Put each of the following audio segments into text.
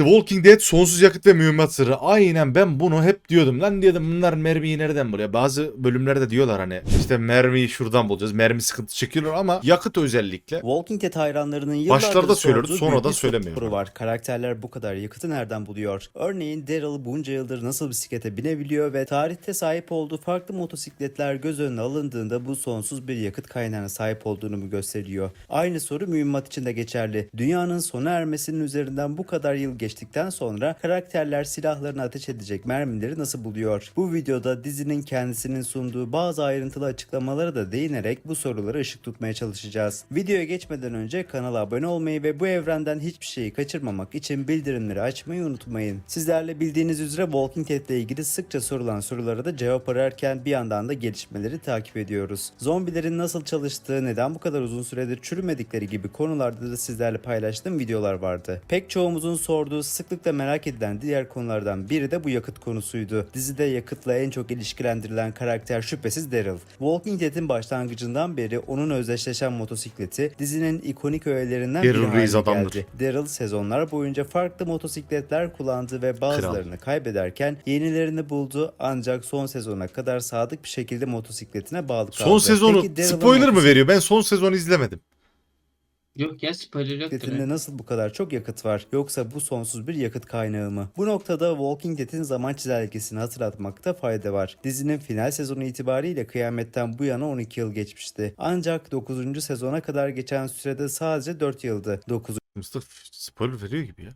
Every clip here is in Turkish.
The Walking Dead sonsuz yakıt ve mühimmat sırrı. Aynen ben bunu hep diyordum. Lan diyordum bunlar mermiyi nereden buluyor? Bazı bölümlerde diyorlar hani işte mermiyi şuradan bulacağız. Mermi sıkıntı çekiyorlar ama yakıt özellikle. Walking Dead hayranlarının yıllardır Başlarda söylüyordu, büyük bir söylemiyor. soru var. Karakterler bu kadar yakıtı nereden buluyor? Örneğin Daryl bunca yıldır nasıl bisiklete binebiliyor ve tarihte sahip olduğu farklı motosikletler göz önüne alındığında bu sonsuz bir yakıt kaynağına sahip olduğunu mu gösteriyor? Aynı soru mühimmat için de geçerli. Dünyanın sona ermesinin üzerinden bu kadar yıl geçtikten sonra karakterler silahlarını ateş edecek mermileri nasıl buluyor? Bu videoda dizinin kendisinin sunduğu bazı ayrıntılı açıklamalara da değinerek bu sorulara ışık tutmaya çalışacağız. Videoya geçmeden önce kanala abone olmayı ve bu evrenden hiçbir şeyi kaçırmamak için bildirimleri açmayı unutmayın. Sizlerle bildiğiniz üzere Walking Dead ile ilgili sıkça sorulan sorulara da cevap ararken bir yandan da gelişmeleri takip ediyoruz. Zombilerin nasıl çalıştığı, neden bu kadar uzun süredir çürümedikleri gibi konularda da sizlerle paylaştığım videolar vardı. Pek çoğumuzun sorduğu, sıklıkla merak edilen diğer konulardan biri de bu yakıt konusuydu. Dizide yakıtla en çok ilişkilendirilen karakter şüphesiz Daryl. Walking Dead'in başlangıcından beri onun özdeşleşen motosikleti dizinin ikonik öğelerinden biri haline adamdır. geldi. Daryl sezonlar boyunca farklı motosikletler kullandı ve bazılarını kaybederken yenilerini buldu ancak son sezona kadar sadık bir şekilde motosikletine bağlı kaldı. Son sezonu Peki spoiler mı veriyor? Ben son sezonu izlemedim. Yok ya spoiler yoktur. Motosikletinde nasıl bu kadar çok yakıt var? Yoksa bu sonsuz bir yakıt kaynağı mı? Bu noktada Walking Dead'in zaman çizelgesini hatırlatmakta fayda var. Dizinin final sezonu itibariyle kıyametten bu yana 12 yıl geçmişti. Ancak 9. sezona kadar geçen sürede sadece 4 yıldı. 9. Mustafa spoiler veriyor gibi ya.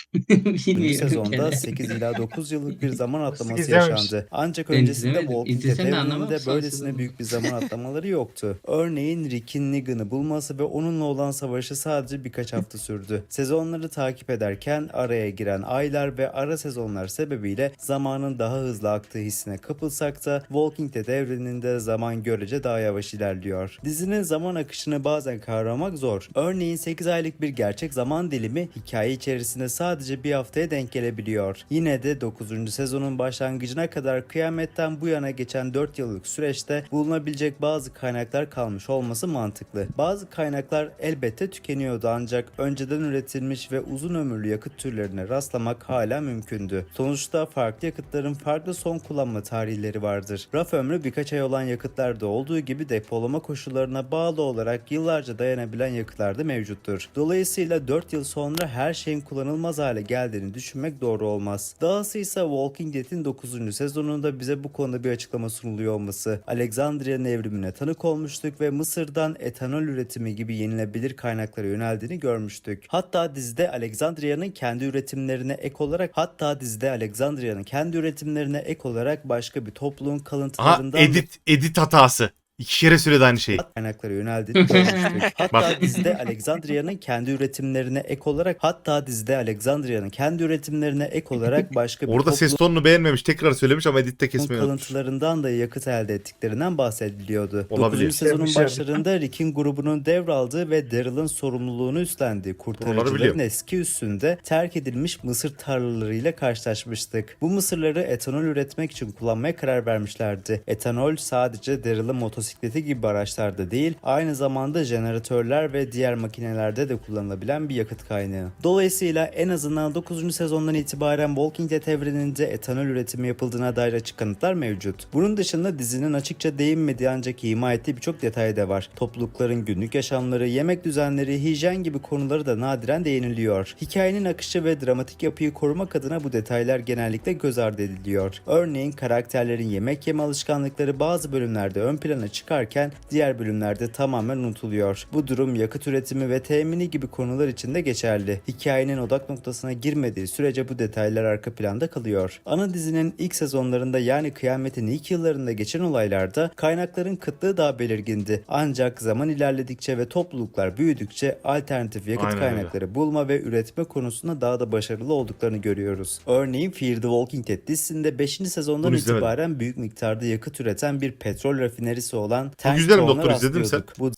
Birinci sezonda Bilmiyorum. 8 ila 9 yıllık bir zaman atlaması izlememiş. yaşandı. Ancak Ben öncesinde izlemedim. Walking Dead İzlesem de anlamam evreninde son böylesine sezonu. büyük bir zaman atlamaları yoktu. Örneğin Rick'in Negan'ı bulması ve onunla olan savaşı sadece birkaç hafta sürdü. Sezonları takip ederken araya giren aylar ve ara sezonlar sebebiyle zamanın daha hızlı aktığı hissine kapılsak da Walking Dead evreninde zaman görece daha yavaş ilerliyor. Dizinin zaman akışını bazen kavramak zor. Örneğin 8 aylık bir gerçek zaman dilimi hikaye içerisinde sadece bir haftaya denk gelebiliyor. Yine de 9. sezonun başlangıcına kadar kıyametten bu yana geçen 4 yıllık süreçte bulunabilecek bazı kaynaklar kalmış olması mantıklı. Bazı kaynaklar elbette tükeniyordu ancak önceden üretilmiş ve uzun ömürlü yakıt türlerine rastlamak hala mümkündü. Sonuçta farklı yakıtların farklı son kullanma tarihleri vardır. Raf ömrü birkaç ay olan yakıtlarda olduğu gibi depolama koşullarına bağlı olarak yıllarca dayanabilen yakıtlar da mevcuttur. Dolayısıyla 4 yıl sonra her şeyin kullanılmaz hale geldiğini düşünmek doğru olmaz. Dahası ise Walking Dead'in 9. sezonunda bize bu konuda bir açıklama sunuluyor olması. Alexandria'nın evrimine tanık olmuştuk ve Mısır'dan etanol üretimi gibi yenilebilir kaynaklara yöneldiğini görmüştük. Hatta dizide Alexandria'nın kendi üretimlerine ek olarak hatta dizide Alexandria'nın kendi üretimlerine ek olarak başka bir topluluğun Aha kalıntılarından edit edit hatası. İki kere söyledi aynı şeyi. kaynaklara görmüştük. Hatta dizide Alexandria'nın kendi üretimlerine ek olarak hatta dizide Alexandria'nın kendi üretimlerine ek olarak başka bir Orada ses tonunu beğenmemiş. Tekrar söylemiş ama editte kesmiyor. kalıntılarından da yakıt elde ettiklerinden bahsediliyordu. Olabilir. 9. sezonun başlarında Rick'in grubunun devraldığı ve Daryl'ın sorumluluğunu üstlendiği kurtarıcıların biliyorum. eski üssünde terk edilmiş mısır tarlalarıyla karşılaşmıştık. Bu mısırları etanol üretmek için kullanmaya karar vermişlerdi. Etanol sadece Daryl'ın motosikleti gibi araçlarda değil, aynı zamanda jeneratörler ve diğer makinelerde de kullanılabilen bir yakıt kaynağı. Dolayısıyla en azından 9. sezondan itibaren Walking Dead evreninde etanol üretimi yapıldığına dair açık kanıtlar mevcut. Bunun dışında dizinin açıkça değinmediği ancak ima ettiği birçok detay da var. Toplulukların günlük yaşamları, yemek düzenleri, hijyen gibi konuları da nadiren değiniliyor. Hikayenin akışı ve dramatik yapıyı korumak adına bu detaylar genellikle göz ardı ediliyor. Örneğin karakterlerin yemek yeme alışkanlıkları bazı bölümlerde ön plana çıkarken diğer bölümlerde tamamen unutuluyor. Bu durum yakıt üretimi ve temini gibi konular için de geçerli. Hikayenin odak noktasına girmediği sürece bu detaylar arka planda kalıyor. Ana dizinin ilk sezonlarında yani kıyametin ilk yıllarında geçen olaylarda kaynakların kıtlığı daha belirgindi. Ancak zaman ilerledikçe ve topluluklar büyüdükçe alternatif yakıt Aynen öyle. kaynakları bulma ve üretme konusunda daha da başarılı olduklarını görüyoruz. Örneğin Fear the Walking Dead dizisinde 5. sezondan Bunu izlemedim. itibaren büyük miktarda yakıt üreten bir petrol rafinerisi olan Bu güzel doktor, izledin mi sen? Bu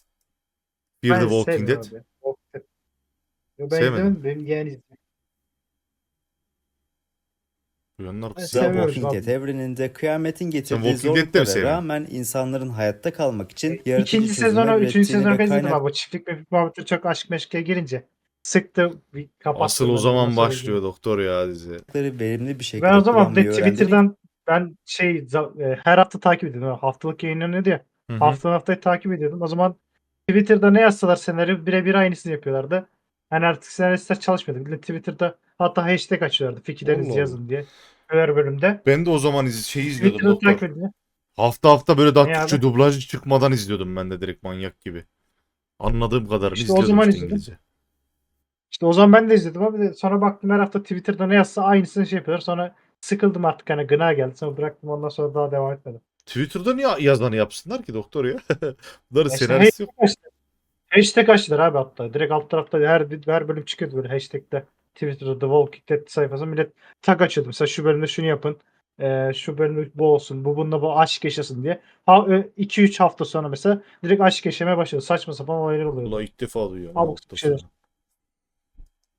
Bir de Ben Walking Dead. abi. Yo, ben Sevmedin. izlemedim. Benim yeğen Ben The sevmiyorum. Walking Dead evreninde kıyametin getirdiği Walking Dead'de mi zorluklara sevmiyorsun? rağmen insanların hayatta kalmak için yaratıcı İkinci çözümler sezonu, üçüncü ürettiğini sezonu ve ben izledim kaynak abi. O çiftlik ve muhabbeti çok aşk meşkeye girince. sıktı. Bir kapattı. Asıl o zaman sonra başlıyor doktor ya dizi. verimli bir şekilde Ben o zaman kullanmayı öğrendi. Twitter'dan ben şey za- e, her hafta takip ediyordum. Haftalık yayınlanıyordu ya. Hı hı. Hafta haftayı takip ediyordum. O zaman Twitter'da ne yazsalar senaryo birebir aynısını yapıyorlardı. Yani artık senaristler çalışmıyordu. Bir de Twitter'da hatta hashtag açıyorlardı. Fikirlerinizi Allah yazın diye. Her bölümde. Ben de o zaman iz- şey izliyordum Twitter'da takip edince. Hafta hafta böyle daha Türkçe abi? dublaj çıkmadan izliyordum ben de direkt manyak gibi. Anladığım kadarını İşte o izliyordum zaman işte izledim. İngilizce. İşte o zaman ben de izledim de sonra baktım her hafta Twitter'da ne yazsa aynısını şey yapıyorlar. Sonra sıkıldım artık hani gına geldi. Sonra bıraktım ondan sonra daha devam etmedim. Twitter'da niye yazanı yapsınlar ki doktor ya? Bunların Ya senaryosu yok. hashtag, hashtag açtılar abi hatta. Direkt alt tarafta her, her bölüm çıkıyordu böyle hashtag'te. Twitter'da The Walking Dead sayfası millet tag açıyordu. Mesela şu bölümde şunu yapın. Ee, şu bölümde bu olsun. Bu bununla bu aşk yaşasın diye. 2-3 hafta sonra mesela direkt aşk yaşamaya başladı. Saçma sapan olaylar oluyordu. Ulan ilk defa duyuyorum. Abuk şeyler.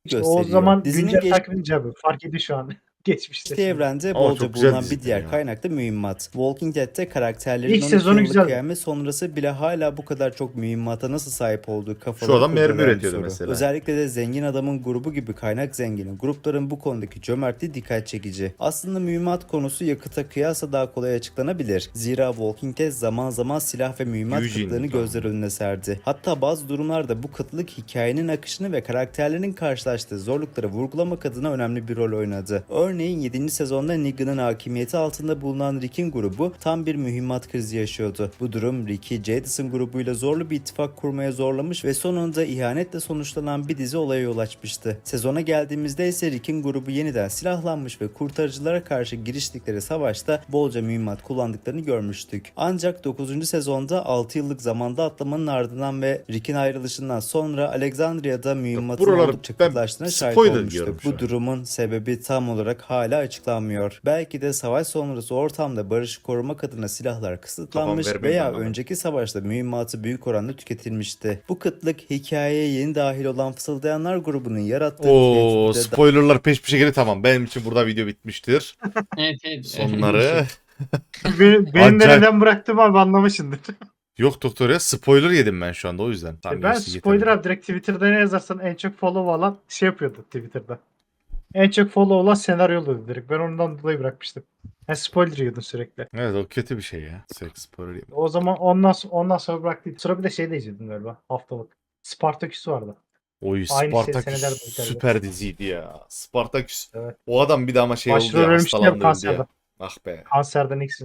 İşte o zaman Dizinin güncel geç- abi fark ediyor şu an. Geçmişte. Evrende bolca güzel bulunan bir diğer ya. kaynak da mühimmat. Walking Dead'te karakterlerin İlk 12 sezonu yıllık güzeldi. kıyamet sonrası bile hala bu kadar çok mühimmata nasıl sahip olduğu kafaları Şu adam mermi üretiyordu mesela. Özellikle de zengin adamın grubu gibi kaynak zengini grupların bu konudaki cömertliği dikkat çekici. Aslında mühimmat konusu yakıta kıyasla daha kolay açıklanabilir. Zira Walking Dead zaman zaman silah ve mühimmat Eugene, kıtlığını tamam. gözler önüne serdi. Hatta bazı durumlarda bu kıtlık hikayenin akışını ve karakterlerin karşılaştığı zorlukları vurgulamak adına önemli bir rol oynadı. Örneğin 7. sezonda Negan'ın hakimiyeti altında bulunan Rick'in grubu tam bir mühimmat krizi yaşıyordu. Bu durum Rick'i Jadis'in grubuyla zorlu bir ittifak kurmaya zorlamış ve sonunda ihanetle sonuçlanan bir dizi olaya yol açmıştı. Sezona geldiğimizde ise Rick'in grubu yeniden silahlanmış ve kurtarıcılara karşı giriştikleri savaşta bolca mühimmat kullandıklarını görmüştük. Ancak 9. sezonda 6 yıllık zamanda atlamanın ardından ve Rick'in ayrılışından sonra Alexandria'da mühimmatın buraları oldukça kıtlaştığına şahit olmuştuk. Bu durumun sebebi tam olarak hala açıklanmıyor. Belki de savaş sonrası ortamda barışı korumak adına silahlar kısıtlanmış vermeyin veya bana. önceki savaşta mühimmatı büyük oranda tüketilmişti. Bu kıtlık hikayeye yeni dahil olan Fısıldayanlar grubunun yarattığı Oo spoilerlar peş peşe geliyor tamam. Benim için burada video bitmiştir. Evet evet. Sonları. Benim, benim de Acayip. neden bıraktığımı abi anlamışsındır. Yok doktor ya spoiler yedim ben şu anda o yüzden. Tamam, ben gerisi spoiler abi direkt Twitter'da ne yazarsan en çok follow alan şey yapıyordu Twitter'da. En çok follow olan senaryo oluyordu direkt. Ben ondan dolayı bırakmıştım. Ben spoiler yiyordum sürekli. Evet o kötü bir şey ya. Sürekli spoiler yedim. O zaman ondan ondan sonra bıraktım. Sonra bir de şey de izledim galiba haftalık. Spartaküs vardı. Oy Aynı şey Spartaküs tabii. süper diziydi ya. Spartaküs. Evet. O adam bir daha ama şey oldu Başrol ya ölmüştü hastalandı öldü kanserden. ya. Ah be. Kanserden ikisi.